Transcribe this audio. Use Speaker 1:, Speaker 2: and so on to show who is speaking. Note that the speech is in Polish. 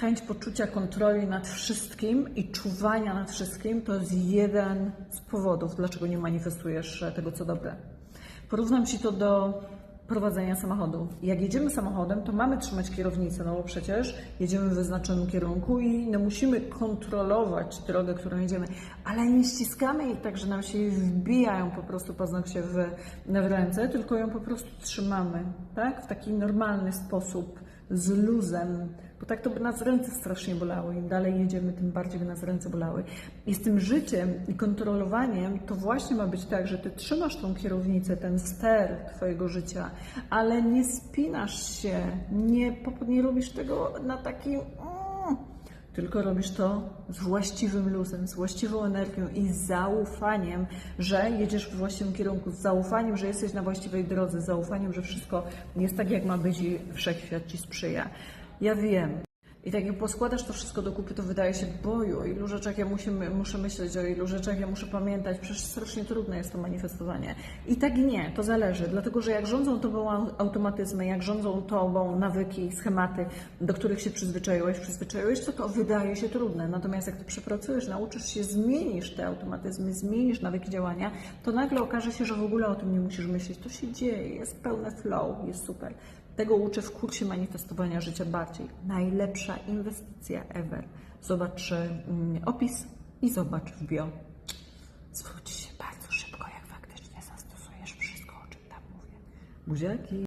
Speaker 1: chęć poczucia kontroli nad wszystkim i czuwania nad wszystkim to jest jeden z powodów, dlaczego nie manifestujesz e, tego, co dobre. Porównam Ci to do prowadzenia samochodu. Jak jedziemy samochodem, to mamy trzymać kierownicę, no bo przecież jedziemy w wyznaczonym kierunku i no musimy kontrolować drogę, którą jedziemy, ale nie ściskamy jej tak, że nam się wbijają po prostu paznokcie w, w ręce, tylko ją po prostu trzymamy, tak? W taki normalny sposób, z luzem, bo tak to by nas ręce strasznie bolały. Im dalej jedziemy, tym bardziej by nas ręce bolały. I z tym życiem i kontrolowaniem to właśnie ma być tak, że ty trzymasz tą kierownicę, ten ster twojego życia, ale nie spinasz się, nie, nie robisz tego na takim... tylko robisz to z właściwym luzem, z właściwą energią i z zaufaniem, że jedziesz w właściwym kierunku, z zaufaniem, że jesteś na właściwej drodze, z zaufaniem, że wszystko jest tak, jak ma być i wszechświat ci sprzyja. Ja wiem. I tak jak poskładasz to wszystko do kupy, to wydaje się, boju, o ilu rzeczach ja musimy, muszę myśleć, o ilu rzeczach ja muszę pamiętać, przecież strasznie trudne jest to manifestowanie. I tak i nie, to zależy, dlatego że jak rządzą tobą au- automatyzmy, jak rządzą tobą nawyki, schematy, do których się przyzwyczaiłeś, przyzwyczaiłeś, to to wydaje się trudne. Natomiast jak ty przepracujesz, nauczysz się, zmienisz te automatyzmy, zmienisz nawyki działania, to nagle okaże się, że w ogóle o tym nie musisz myśleć. To się dzieje, jest pełne flow, jest super. Tego uczę w kursie manifestowania życia bardziej. Najlepsza inwestycja ever. Zobacz mm, opis i zobacz w bio. Zwróci się bardzo szybko, jak faktycznie zastosujesz wszystko, o czym tam mówię. Buziaki.